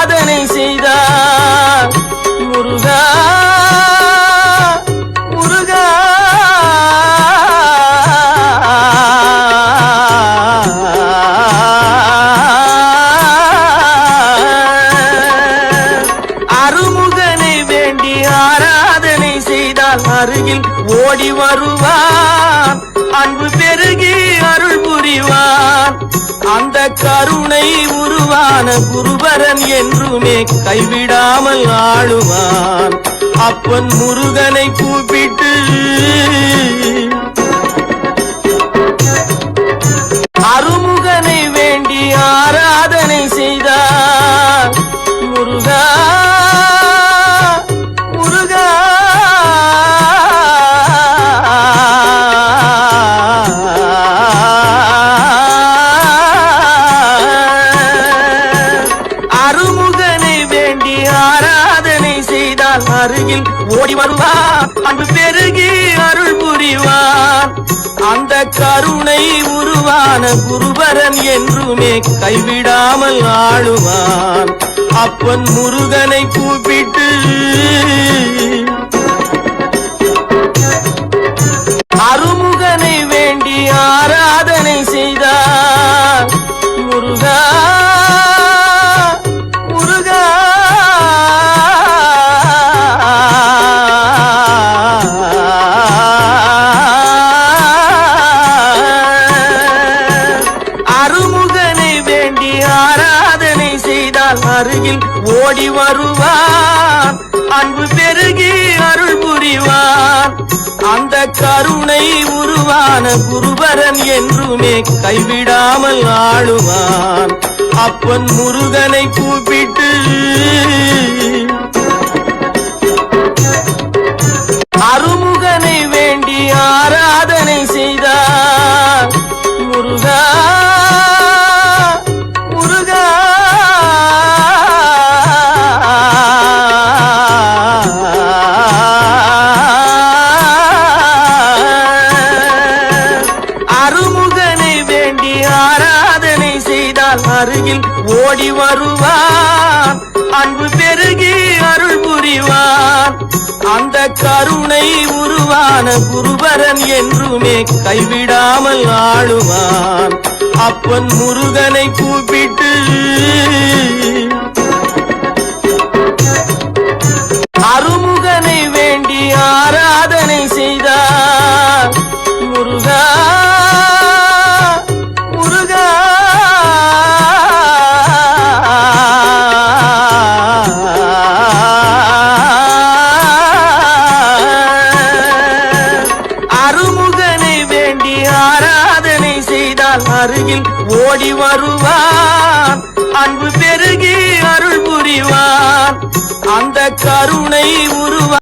அதனை செய்தார். முருகா முருகா. அருமுகனை வேண்டி ஆராதனை செய்தால் அருகில் ஓடி வருவார். அன்பு பெருகி அருள் கருணை உருவான குருபரன் என்றுமே கைவிடாமல் ஆளுவான். அப்பன் முருகனை கூப்பிட்டு செய்தால் அருகில் ஓடி வருவார். அன்று பெருகி அருள் புரிவார். அந்த கருணை உருவான குருபரன் என்றுமே கைவிடாமல் ஆளுவான் அப்பன் முருகனை கூப்பிட்டு செய்தால் அருகில் ஓடி வருவான் அன்பு பெருகி அருள் புரிவான் அந்த கருணை உருவான குருபரன் என்றுமே கைவிடாமல் ஆளுவான் அப்பன் முருகனை கூப்பிட்டு அருகில் ஓடி வருவான் அன்பு பெருகி அருள் புரிவான் அந்த கருணை உருவான குருபரன் என்றுமே கைவிடாமல் ஆளுவான் அப்பன் முருகனை கூப்பிட்டு அருமுகனை வேண்டி ஆராதனை செய்தார். செய்தால் அருகில் ஓடி வருவான். அன்பு பெருகி அருள் புரிவான். அந்த கருணை உருவா